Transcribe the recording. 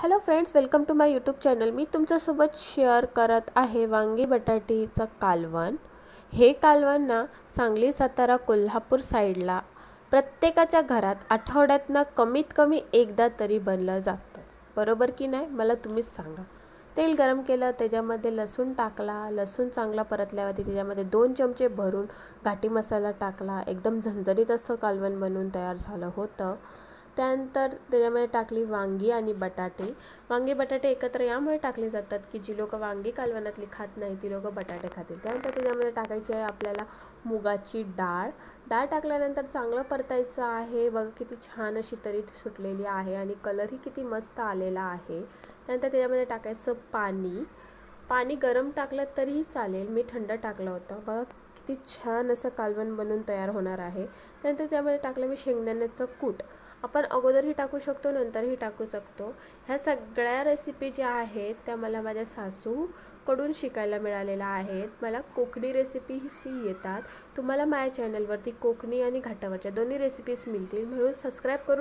Hello friends welcome to my YouTube channel मी तुमच्यासोबत share करत आहे वांगी बटाटीचं कालवण. हे कालवण ना सांगली सातारा कोल्हापूर साईडला प्रत्येकाच्या घरात आठवड्यातनं कमीत कमी एकदा तरी बनलं जातंच बरोबर की नाही? मला तुम्हीच सांगा. तेल गरम केलं त्याच्यामध्ये लसूण टाकला. लसूण चांगला परतल्यावरती त्याच्यामध्ये दोन चमचे भरून घाटी मसाला टाकला. एकदम झणझणीत असं कालवण बनवून तयार झालं होतं. त्यानंतर त्याच्यामध्ये टाकली वांगी आणि बटाटे. वांगी बटाटे एकत्र यामुळे टाकले जातात की जी लोकं वांगी कालवणातली खात नाही ती लोकं बटाटे खातील. त्यानंतर त्याच्यामध्ये टाकायची आहे आपल्याला मुगाची डाळ. डाळ टाकल्यानंतर चांगलं परतायचं आहे. बघा किती छान अशी तरी सुटलेली आहे आणि कलरही किती मस्त आलेला आहे. त्यानंतर त्याच्यामध्ये टाकायचं पाणी. पाणी गरम टाकलं तरीही चालेल. मी थंड टाकलं होतं. बघा किती छान असं कालवण बनून तयार होणार आहे. त्यानंतर त्यामध्ये टाकलं मी शेंगदाण्याचं कूट. आपण अगोदरही टाकू शकतो नंतरही टाकू शकतो. ह्या सगळ्या रेसिपी ज्या आहेत त्या मला माझ्या सासूकडून शिकायला मिळालेल्या आहेत. मला कोकणी रेसिपी सी येतात. तुम्हाला माझ्या चॅनलवरती कोकणी आणि घाटावरच्या दोन्ही रेसिपीज मिळतील. म्हणून सबस्क्राईब करून